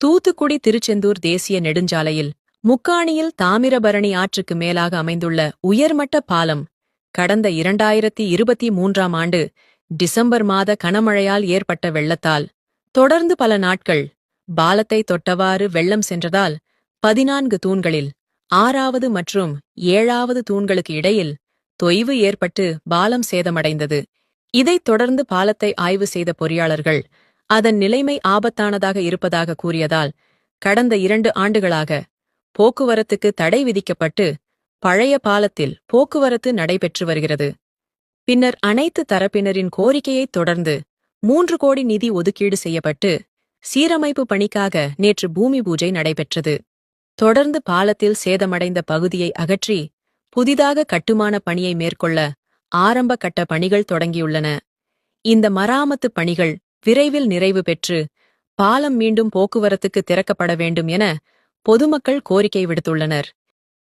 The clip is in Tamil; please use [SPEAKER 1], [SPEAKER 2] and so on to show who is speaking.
[SPEAKER 1] தூத்துக்குடி திருச்செந்தூர் தேசிய நெடுஞ்சாலையில் முக்காணியில் தாமிரபரணி ஆற்றுக்கு மேலாக அமைந்துள்ள உயர்மட்ட பாலம் கடந்த இரண்டாயிரத்தி இருபத்தி மூன்றாம் ஆண்டு டிசம்பர் மாத கனமழையால் ஏற்பட்ட வெள்ளத்தால் தொடர்ந்து பல நாட்கள் பாலத்தை தொட்டவாறு வெள்ளம் சென்றதால் பதினான்கு தூண்களில் ஆறாவது மற்றும் ஏழாவது தூண்களுக்கு இடையில் தொய்வு ஏற்பட்டு பாலம் சேதமடைந்தது. இதைத் தொடர்ந்து பாலத்தை ஆய்வு செய்த பொறியாளர்கள் அதன் நிலைமை ஆபத்தானதாக இருப்பதாக கூறியதால் கடந்த இரண்டு ஆண்டுகளாக போக்குவரத்துக்கு தடை விதிக்கப்பட்டு பழைய பாலத்தில் போக்குவரத்து நடைபெற்று வருகிறது. பின்னர் அனைத்து தரப்பினரின் கோரிக்கையைத் தொடர்ந்து மூன்று கோடி நிதி ஒதுக்கீடு செய்யப்பட்டு சீரமைப்பு பணிக்காக நேற்று பூமி பூஜை நடைபெற்றது. தொடர்ந்து பாலத்தில் சேதமடைந்த பகுதியை அகற்றி புதிதாக கட்டுமான பணியை மேற்கொள்ள ஆரம்ப கட்ட பணிகள் தொடங்கியுள்ளன. இந்த மராமத்து பணிகள் விரைவில் நிறைவு பெற்று பாலம் மீண்டும் போக்குவரத்துக்கு திறக்கப்பட வேண்டும் என பொதுமக்கள் கோரிக்கை விடுத்துள்ளனர்.